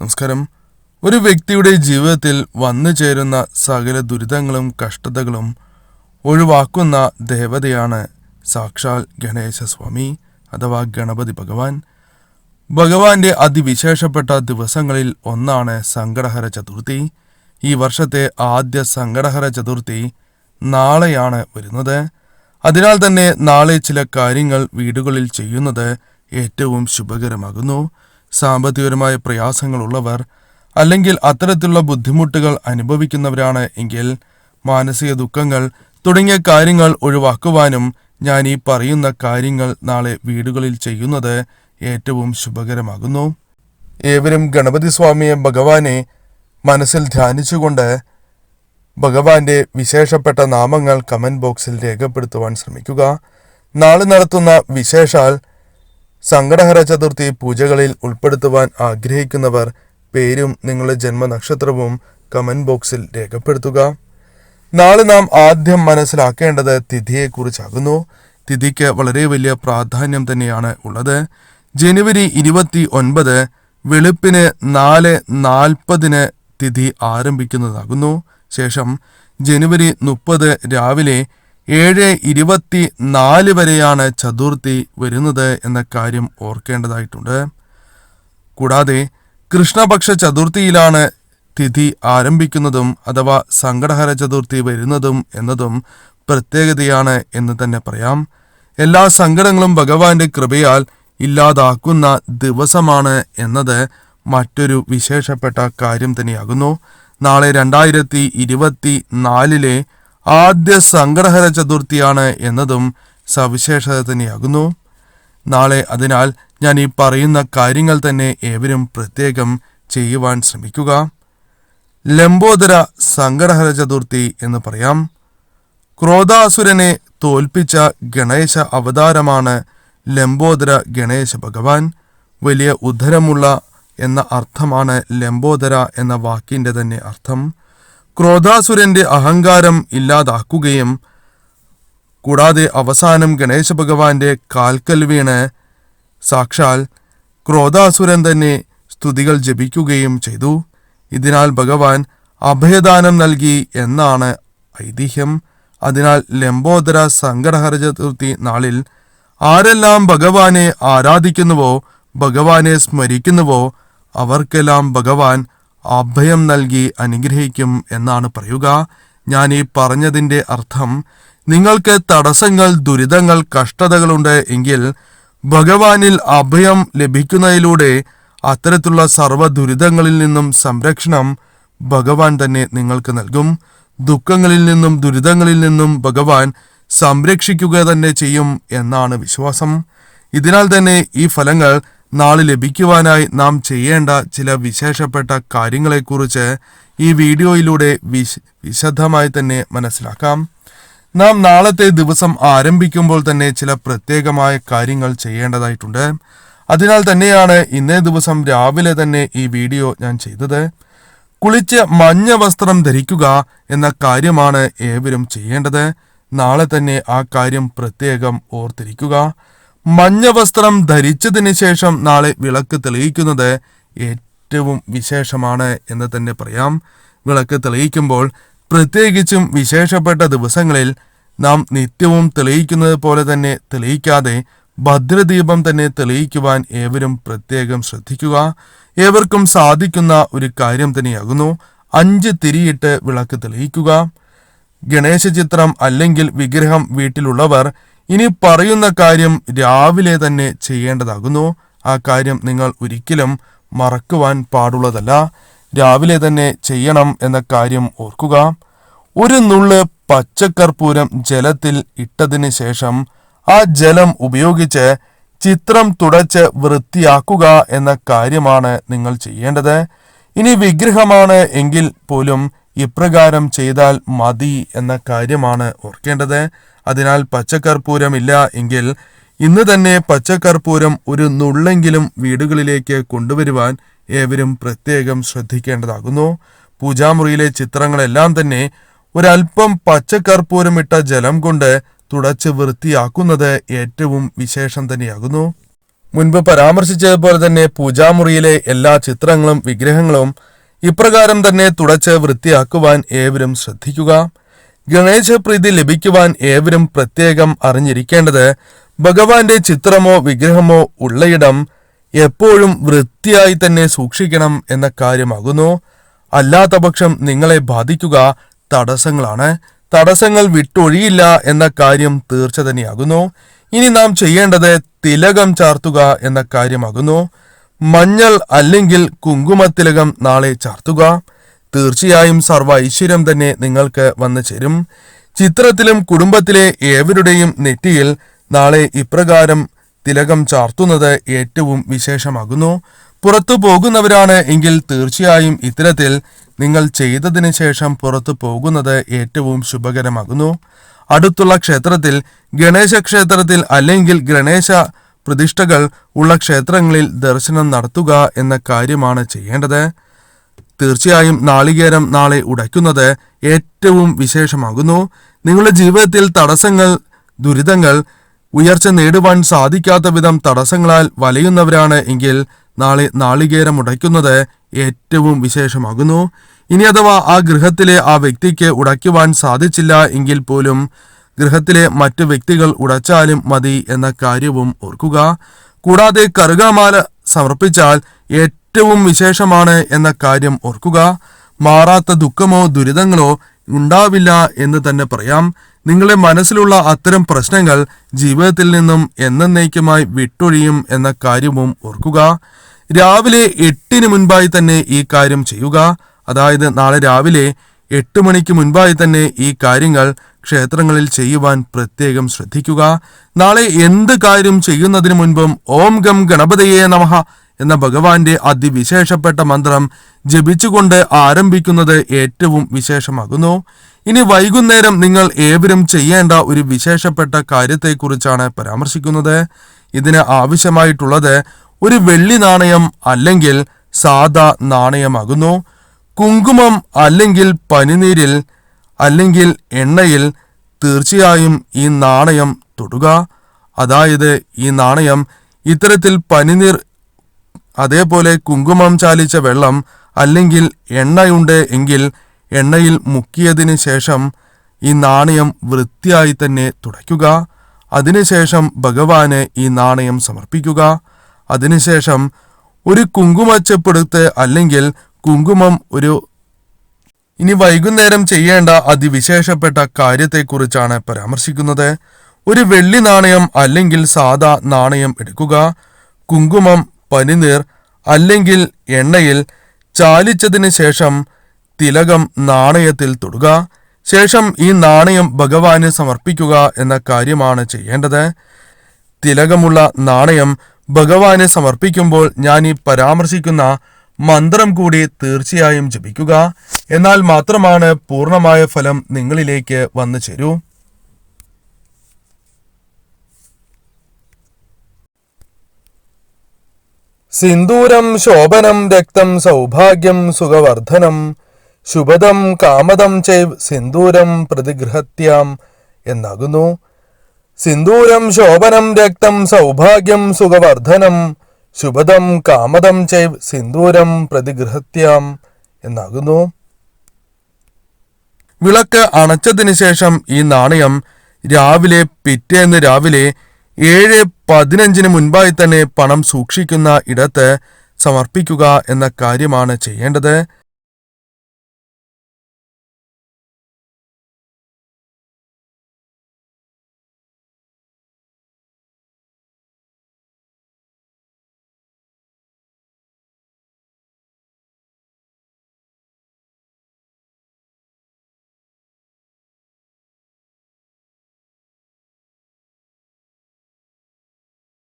നമസ്കാരം. ഒരു വ്യക്തിയുടെ ജീവിതത്തിൽ വന്നു ചേരുന്ന സകല ദുരിതങ്ങളും കഷ്ടതകളും ഒഴിവാക്കുന്ന ദേവതയാണ് സാക്ഷാൽ ഗണേശസ്വാമി അഥവാ ഗണപതി ഭഗവാൻ. ഭഗവാന്റെ അതിവിശേഷപ്പെട്ട ദിവസങ്ങളിൽ ഒന്നാണ് സങ്കടഹര ചതുർത്ഥി. ഈ വർഷത്തെ ആദ്യ സങ്കടഹര ചതുർത്ഥി നാളെയാണ് വരുന്നത്. അതിനാൽ തന്നെ നാളെ ചില കാര്യങ്ങൾ വീടുകളിൽ ചെയ്യുന്നത് ഏറ്റവും ശുഭകരമാകുന്നു. സാമ്പത്തികപരമായ പ്രയാസങ്ങളുള്ളവർ അല്ലെങ്കിൽ അത്തരത്തിലുള്ള ബുദ്ധിമുട്ടുകൾ അനുഭവിക്കുന്നവരാണ് എങ്കിൽ മാനസിക ദുഃഖങ്ങൾ തുടങ്ങിയ കാര്യങ്ങൾ ഒഴിവാക്കുവാനും ഞാൻ ഈ പറയുന്ന കാര്യങ്ങൾ നാളെ വീടുകളിൽ ചെയ്യുന്നത് ഏറ്റവും ശുഭകരമാകുന്നു. ഏവരും ഗണപതി സ്വാമിയെ ഭഗവാനെ മനസ്സിൽ ധ്യാനിച്ചുകൊണ്ട് ഭഗവാന്റെ വിശേഷപ്പെട്ട നാമങ്ങൾ കമന്റ് ബോക്സിൽ രേഖപ്പെടുത്തുവാൻ ശ്രമിക്കുക. നാളെ നടത്തുന്ന വിശേഷാൽ സങ്കടഹര ചതുർത്ഥി പൂജകളിൽ ഉൾപ്പെടുത്തുവാൻ ആഗ്രഹിക്കുന്നവർ പേരും നിങ്ങളുടെ ജന്മനക്ഷത്രവും കമന്റ് ബോക്സിൽ രേഖപ്പെടുത്തുക. നാളെ നാം ആദ്യം മനസ്സിലാക്കേണ്ടത് തിഥിയെക്കുറിച്ചാകുന്നു. തിഥിക്ക് വളരെ വലിയ പ്രാധാന്യം തന്നെയാണ് ഉള്ളത്. ജനുവരി ഇരുപത്തി ഒൻപത് വെളുപ്പിന് നാല് നാൽപ്പതിന് തിഥി ആരംഭിക്കുന്നതാകുന്നു. ശേഷം ജനുവരി മുപ്പത് രാവിലെ ഏഴ് ഇരുപത്തി നാല് വരെയാണ് ചതുർത്ഥി വരുന്നത് എന്ന കാര്യം ഓർക്കേണ്ടതായിട്ടുണ്ട്. കൂടാതെ കൃഷ്ണപക്ഷ ചതുർത്ഥിയിലാണ് തിഥി ആരംഭിക്കുന്നതും അഥവാ സങ്കടഹര ചതുർത്ഥി വരുന്നതും എന്നതും പ്രത്യേകതയാണ് എന്ന് തന്നെ പറയാം. എല്ലാ സങ്കടങ്ങളും ഭഗവാന്റെ കൃപയാൽ ഇല്ലാതാക്കുന്ന ദിവസമാണ് എന്നത് മറ്റൊരു വിശേഷപ്പെട്ട കാര്യം തന്നെയാകുന്നു. നാളെ രണ്ടായിരത്തി ഇരുപത്തി നാലിലെ ആദ്യ സങ്കടഹര ചതുർത്ഥിയാണ് എന്നതും സവിശേഷത തന്നെയാകുന്നു. നാളെ അതിനാൽ ഞാൻ ഈ പറയുന്ന കാര്യങ്ങൾ തന്നെ ഏവരും പ്രത്യേകം ചെയ്യുവാൻ ശ്രമിക്കുക. ലംബോദര സങ്കടഹര ചതുർത്ഥി എന്ന് പറയാം. ക്രോധാസുരനെ തോൽപ്പിച്ച ഗണേശ അവതാരമാണ് ലംബോദര ഗണേശ ഭഗവാൻ. വലിയ ഉദ്ധരമുള്ള എന്ന അർത്ഥമാണ് ലംബോദര എന്ന വാക്കിന്റെ തന്നെ അർത്ഥം. ക്രോധാസുരന്റെ അഹങ്കാരം ഇല്ലാതാക്കുകയും കൂടാതെ അവസാനം ഗണേശ ഭഗവാന്റെ കാൽക്കൽ വീണ് സാക്ഷാൽ ക്രോധാസുരൻ തന്നെ സ്തുതികൾ ജപിക്കുകയും ചെയ്തു. ഇതിനാൽ ഭഗവാൻ അഭയദാനം നൽകി എന്നാണ് ഐതിഹ്യം. അതിനാൽ ലംബോദര സങ്കടഹര ചതുർത്ഥി നാളിൽ ആരെല്ലാം ഭഗവാനെ ആരാധിക്കുന്നുവോ ഭഗവാനെ സ്മരിക്കുന്നുവോ അവർക്കെല്ലാം ഭഗവാൻ അഭയം നൽകി അനുഗ്രഹിക്കും എന്നാണ് പറയുക. ഞാൻ ഈ പറഞ്ഞതിന്റെ അർത്ഥം നിങ്ങൾക്ക് തടസ്സങ്ങൾ ദുരിതങ്ങൾ കഷ്ടതകളുണ്ട് എങ്കിൽ ഭഗവാനിൽ അഭയം ലഭിക്കുന്നതിലൂടെ അത്തരത്തിലുള്ള സർവ ദുരിതങ്ങളിൽ നിന്നും സംരക്ഷണം ഭഗവാൻ തന്നെ നിങ്ങൾക്ക് നൽകും. ദുഃഖങ്ങളിൽ നിന്നും ദുരിതങ്ങളിൽ നിന്നും ഭഗവാൻ സംരക്ഷിക്കുക തന്നെ ചെയ്യും എന്നാണ് വിശ്വാസം. ഇതിനാൽ തന്നെ ഈ ഫലങ്ങൾ നാളെ ലഭിക്കുവാനായി നാം ചെയ്യേണ്ട ചില വിശേഷപ്പെട്ട കാര്യങ്ങളെക്കുറിച്ച് ഈ വീഡിയോയിലൂടെ വിശ വിശദമായി തന്നെ മനസ്സിലാക്കാം. നാം നാളത്തെ ദിവസം ആരംഭിക്കുമ്പോൾ തന്നെ ചില പ്രത്യേകമായ കാര്യങ്ങൾ ചെയ്യേണ്ടതായിട്ടുണ്ട്. അതിനാൽ തന്നെയാണ് ഇന്നേ ദിവസം രാവിലെ തന്നെ ഈ വീഡിയോ ഞാൻ ചെയ്തത്. കുളിച്ച് മഞ്ഞ വസ്ത്രം ധരിക്കുക എന്ന കാര്യമാണ് ഏവരും ചെയ്യേണ്ടത്. നാളെ തന്നെ ആ കാര്യം പ്രത്യേകം ഓർത്തിരിക്കുക. മഞ്ഞ വസ്ത്രം ധരിച്ചതിന് ശേഷം നാളെ വിളക്ക് തെളിയിക്കുന്നത് ഏറ്റവും വിശേഷമാണ് എന്ന് തന്നെ പറയാം. വിളക്ക് തെളിയിക്കുമ്പോൾ പ്രത്യേകിച്ചും വിശേഷപ്പെട്ട ദിവസങ്ങളിൽ നാം നിത്യവും തെളിയിക്കുന്നത് പോലെ തന്നെ തെളിയിക്കാതെ ഭദ്രദീപം തന്നെ തെളിയിക്കുവാൻ ഏവരും പ്രത്യേകം ശ്രദ്ധിക്കുക. ഏവർക്കും സാധിക്കുന്ന ഒരു കാര്യം തന്നെയാകുന്നു. അഞ്ച് തിരിയിട്ട് വിളക്ക് തെളിയിക്കുക. ഗണേശ ചിത്രം അല്ലെങ്കിൽ വിഗ്രഹം വീട്ടിലുള്ളവർ ഇനി പറയുന്ന കാര്യം രാവിലെ തന്നെ ചെയ്യേണ്ടതാകുന്നു. ആ കാര്യം നിങ്ങൾ ഒരിക്കലും മറക്കുവാൻ പാടുള്ളതല്ല. രാവിലെ തന്നെ ചെയ്യണം എന്ന കാര്യം ഓർക്കുക. ഒരു നുള്ള് പച്ചക്കർപ്പൂരം ജലത്തിൽ ഇട്ടതിന് ശേഷം ആ ജലം ഉപയോഗിച്ച് ചിത്രം തുടച്ച് വൃത്തിയാക്കുക എന്ന കാര്യമാണ് നിങ്ങൾ ചെയ്യേണ്ടത്. ഇനി വിഗ്രഹമാണ് എങ്കിൽ പോലും ഇപ്രകാരം ചെയ്താൽ മതി എന്ന കാര്യമാണ് ഓർക്കേണ്ടത്. അതിനാൽ പച്ചക്കർപ്പൂരമില്ല എങ്കിൽ ഇന്ന് തന്നെ പച്ചക്കർപ്പൂരം ഒരു നുള്ളെങ്കിലും വീടുകളിലേക്ക് കൊണ്ടുവരുവാൻ ഏവരും പ്രത്യേകം ശ്രദ്ധിക്കേണ്ടതാകുന്നു. പൂജാമുറിയിലെ ചിത്രങ്ങളെല്ലാം തന്നെ ഒരൽപ്പം പച്ചക്കർപ്പൂരമിട്ട ജലം കൊണ്ട് തുടച്ച് വൃത്തിയാക്കുന്നത് ഏറ്റവും വിശേഷം തന്നെയാകുന്നു. മുൻപ് പരാമർശിച്ചതുപോലെ തന്നെ പൂജാമുറിയിലെ എല്ലാ ചിത്രങ്ങളും വിഗ്രഹങ്ങളും ഇപ്രകാരം തന്നെ തുടച്ച് വൃത്തിയാക്കുവാൻ ഏവരും ശ്രദ്ധിക്കുക. ഗണേശപ്രീതി ലഭിക്കുവാൻ ഏവരും പ്രത്യേകം അറിഞ്ഞിരിക്കേണ്ടത് ഭഗവാന്റെ ചിത്രമോ വിഗ്രഹമോ ഉള്ളയിടം എപ്പോഴും വൃത്തിയായി തന്നെ സൂക്ഷിക്കണം എന്ന കാര്യമാകുന്നു. അല്ലാത്തപക്ഷം നിങ്ങളെ ബാധിക്കുക തടസ്സങ്ങളാണ്. തടസ്സങ്ങൾ വിട്ടൊഴിയില്ല എന്ന കാര്യം തീർച്ച തന്നെയാകുന്നു. ഇനി നാം ചെയ്യേണ്ടത് തിലകം ചാർത്തുക എന്ന കാര്യമാകുന്നു. മഞ്ഞൾ അല്ലെങ്കിൽ കുങ്കുമത്തിലകം നാളെ ചാർത്തുക. തീർച്ചയായും സർവ ഐശ്വര്യം തന്നെ നിങ്ങൾക്ക് വന്നു ചേരും. ചിത്രത്തിലും കുടുംബത്തിലെ ഏവരുടെയും നെറ്റിയിൽ നാളെ ഇപ്രകാരം തിലകം ചാർത്തുന്നത് ഏറ്റവും വിശേഷമാകുന്നു. പുറത്തു പോകുന്നവരാണ് എങ്കിൽ തീർച്ചയായും ഇത്തരത്തിൽ നിങ്ങൾ ചെയ്തതിനു ശേഷം പുറത്തു പോകുന്നത് ഏറ്റവും ശുഭകരമാകുന്നു. അടുത്തുള്ള ക്ഷേത്രത്തിൽ ഗണേശ ക്ഷേത്രത്തിൽ അല്ലെങ്കിൽ ഗണേശ പ്രതിഷ്ഠകൾ ഉള്ള ക്ഷേത്രങ്ങളിൽ ദർശനം നടത്തുക എന്ന കാര്യമാണ് ചെയ്യേണ്ടത്. തീർച്ചയായും നാളികേരം നാളെ ഉടയ്ക്കുന്നത് ഏറ്റവും വിശേഷമാകുന്നു. നിങ്ങളുടെ ജീവിതത്തിൽ തടസ്സങ്ങൾ ദുരിതങ്ങൾ ഉയർച്ച നേടുവാൻ സാധിക്കാത്ത വിധം തടസ്സങ്ങളാൽ വലയുന്നവരാണ് എങ്കിൽ നാളെ നാളികേരം ഉടയ്ക്കുന്നത് ഏറ്റവും വിശേഷമാകുന്നു. ഇനി അഥവാ ആ ഗൃഹത്തിലെ ആ വ്യക്തിക്ക് ഉടയ്ക്കുവാൻ സാധിച്ചില്ല എങ്കിൽ പോലും ഗൃഹത്തിലെ മറ്റു വ്യക്തികൾ ഉടച്ചാലും മതി എന്ന കാര്യവും ഓർക്കുക. കൂടാതെ കറുകാമാല സമർപ്പിച്ചാൽ ഏറ്റവും വിശേഷമാണ് എന്ന കാര്യം ഓർക്കുക. മാറാത്ത ദുഃഖമോ ദുരിതങ്ങളോ ഉണ്ടാവില്ല എന്ന് തന്നെ പറയാം. നിങ്ങളുടെ മനസ്സിലുള്ള അത്തരം പ്രശ്നങ്ങൾ ജീവിതത്തിൽ നിന്നും എന്നേക്കുമായി വിട്ടൊഴിയും എന്ന കാര്യവും ഓർക്കുക. രാവിലെ എട്ടിന് മുൻപായി തന്നെ ഈ കാര്യം ചെയ്യുക. അതായത് നാളെ രാവിലെ എട്ട് മണിക്ക് മുൻപായി തന്നെ ഈ കാര്യങ്ങൾ ക്ഷേത്രങ്ങളിൽ ചെയ്യുവാൻ പ്രത്യേകം ശ്രദ്ധിക്കുക. നാളെ എന്ത് കാര്യം ചെയ്യുന്നതിന് മുൻപും ഓം ഗം ഗണപതയെ നമഃ എന്ന ഭഗവാന്റെ അതിവിശേഷപ്പെട്ട മന്ത്രം ജപിച്ചുകൊണ്ട് ആരംഭിക്കുന്നത് ഏറ്റവും വിശേഷമാകുന്നു. ഇനി വൈകുന്നേരം നിങ്ങൾ ഏവരും ചെയ്യേണ്ട ഒരു വിശേഷപ്പെട്ട കാര്യത്തെക്കുറിച്ചാണ് പരാമർശിക്കുന്നത്. ഇതിന് ആവശ്യമായിട്ടുള്ളത് ഒരു വെള്ളി നാണയം അല്ലെങ്കിൽ സാദാ നാണയമാകുന്നു. കുങ്കുമം അല്ലെങ്കിൽ പനിനീരിൽ അല്ലെങ്കിൽ എണ്ണയിൽ തീർച്ചയായും ഈ നാണയം തൊടുക. അതായത് ഈ നാണയം ഇത്തരത്തിൽ പനിനീർ അതേപോലെ കുങ്കുമം ചാലിച്ച വെള്ളം അല്ലെങ്കിൽ എണ്ണയുണ്ട് എങ്കിൽ എണ്ണയിൽ മുക്കിയതിന് ശേഷം ഈ നാണയം വൃത്തിയായി തന്നെ തുടയ്ക്കുക. അതിനുശേഷം ഭഗവാന് ഈ നാണയം സമർപ്പിക്കുക. അതിനുശേഷം ഒരു കുങ്കുമച്ചപ്പെടുത്ത് അല്ലെങ്കിൽ കുങ്കുമം ഒരു ഇനി വൈകുന്നേരം ചെയ്യേണ്ട അതിവിശേഷപ്പെട്ട കാര്യത്തെക്കുറിച്ചാണ് പരാമർശിക്കുന്നത്. ഒരു വെള്ളി നാണയം അല്ലെങ്കിൽ സാദാ നാണയം എടുക്കുക. കുങ്കുമം പനിനീർ അല്ലെങ്കിൽ എണ്ണയിൽ ചാലിച്ചതിന് ശേഷം തിലകം നാണയത്തിൽ തൊടുക. ശേഷം ഈ നാണയം ഭഗവാന് സമർപ്പിക്കുക എന്ന കാര്യമാണ് ചെയ്യേണ്ടത്. തിലകമുള്ള നാണയം ഭഗവാന് സമർപ്പിക്കുമ്പോൾ ഞാൻ ഈ പരാമർശിക്കുന്ന മന്ത്രം കൂടി തീർച്ചയായും ജപിക്കുക. എന്നാൽ മാത്രമാണ് പൂർണമായ ഫലം നിങ്ങളിലേക്ക് വന്നു ചേരൂ. സിന്ദൂരം ശോഭനം രക്തം സൗഭാഗ്യം സുഖവർദ്ധനം ശുഭദം കാമദം ചൈവ് സിന്ദൂരം പ്രതിഗൃഹത്യാം എന്നാകുന്നു. സിന്ദൂരം ശോഭനം രക്തം സൗഭാഗ്യം സുഖവർദ്ധനം ശുഭദം കാമദം ചൈവ് സിന്ദൂരം പ്രതിഗൃഹത്യാം എന്നാകുന്നു. വിളക്ക് അണച്ചതിനു ശേഷം ഈ നാണയം രാവിലെ പിറ്റേന്ന് രാവിലെ ഏഴ് പതിനഞ്ചിന് മുൻപായി തന്നെ പണം സൂക്ഷിക്കുന്ന ഇടത്ത് സമർപ്പിക്കുക എന്ന കാര്യമാണ് ചെയ്യേണ്ടത്.